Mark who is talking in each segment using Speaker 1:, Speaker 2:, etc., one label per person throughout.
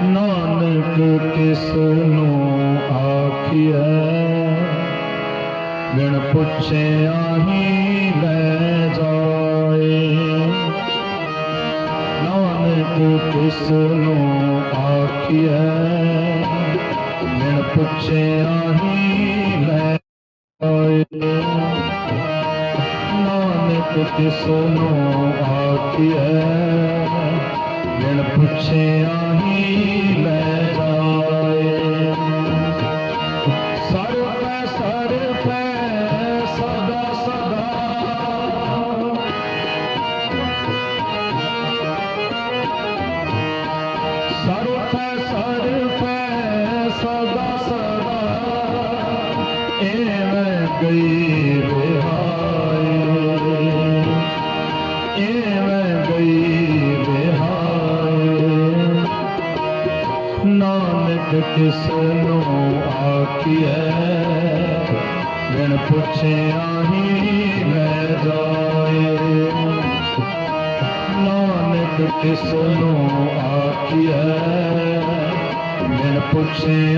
Speaker 1: नानक के आखिया बिन पुछे आही ले जाए नानक के आखिया बिन पुछे आही ले जाए नानक के आखिया मैं पूछे आही मैं स आ पुछिय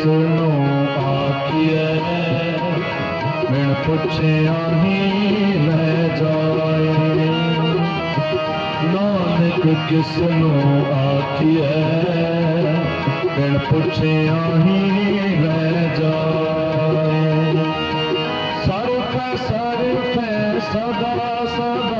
Speaker 1: सुनो आखिए आही मैं जाए नानक किसनो आखिए बिन आही मैं जाए सरफ सरफ सदा सदा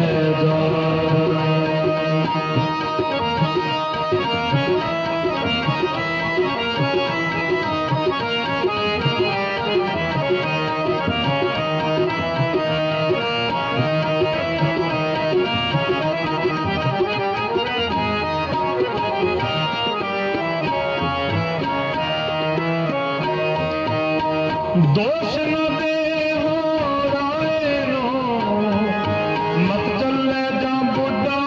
Speaker 1: दोष न दे मत चल जा बुढ़ा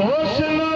Speaker 1: दोष न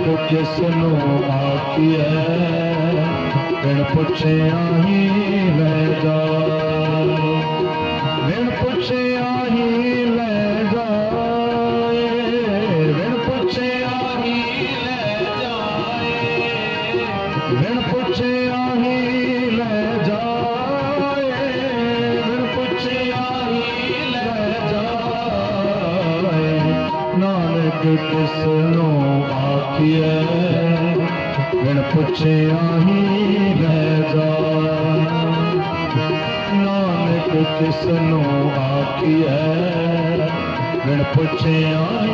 Speaker 1: सुठे किसनो आखिया ॾिण पुछियां न किसनो आखी ॻण पुछियां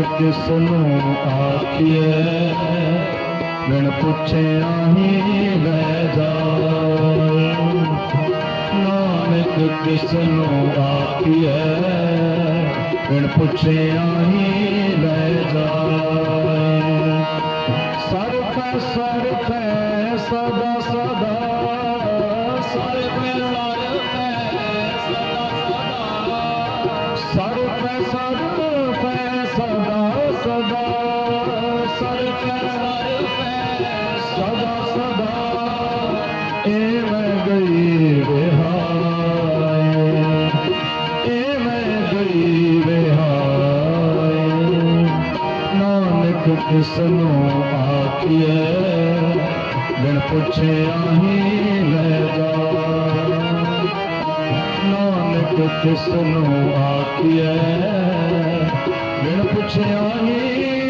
Speaker 1: ਕਿਸ ਨੂੰ ਆਤੀਏ ਬਿਨ ਪੁੱਛਿਆ ਹੀ ਲੈ ਜਾ ਨਾਨਕ ਕਿਸ ਨੂੰ ਆਤੀਏ ਬਿਨ ਪੁੱਛਿਆ ਹੀ ਲੈ ਜਾ ਸਰਖ ਸਰਖ ਸਦਾ ਸਦਾ ਸਰਖ ਸਰਖ ਸਦਾ ਸਦਾ ਸਰਖ ਸਰਖ सदा सदा के गई वेहार के